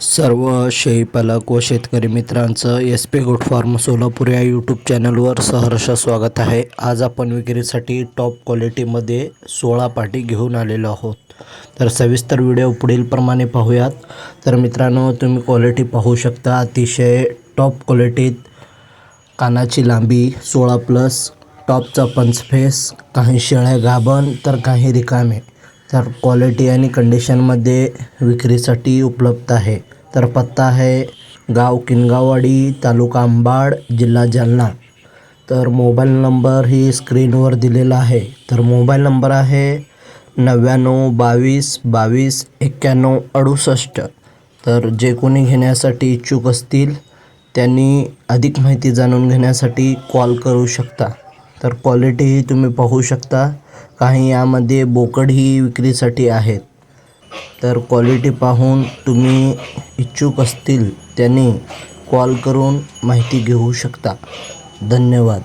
सर्व शेळीपालक व शेतकरी मित्रांचं S P good farm Solapur या यूट्यूब चॅनलवर सहर्ष स्वागत आहे. आज आपण विक्रीसाठी टॉप क्वालिटीमध्ये सोळा पाटी घेऊन आलेलो आहोत. तर सविस्तर व्हिडिओ पुढीलप्रमाणे पाहूयात. तर मित्रांनो तुम्ही क्वालिटी पाहू शकता. अतिशय टॉप क्वालिटीत कानाची लांबी सोळा प्लस टॉपचा पंचफेस काही शेळ्या गाभण तर काही रिकामे. तर क्वालिटी आणि कंडिशनमध्ये विक्रीसाठी उपलब्ध आहे. तर पत्ता आहे गाव किनगाववाडी तालुका अंबाड जिल्हा जालना. तर मोबाईल नंबर ही स्क्रीनवर दिलेला आहे. तर मोबाईल नंबर आहे नव्याण्णव बावीस बावीस एक्क्याण्णव अडुसष्ट. तर जे कोणी घेण्यासाठी इच्छुक असतील त्यांनी अधिक माहिती जाणून घेण्यासाठी कॉल करू शकता. तर क्वालिटीही तुम्ही पाहू शकता. काही यामध्ये बोकडही विक्रीसाठी आहेत. तर क्वालिटी पाहून तुम्ही इच्छुक असतील त्यांनी कॉल करून माहिती घेऊ शकता. धन्यवाद.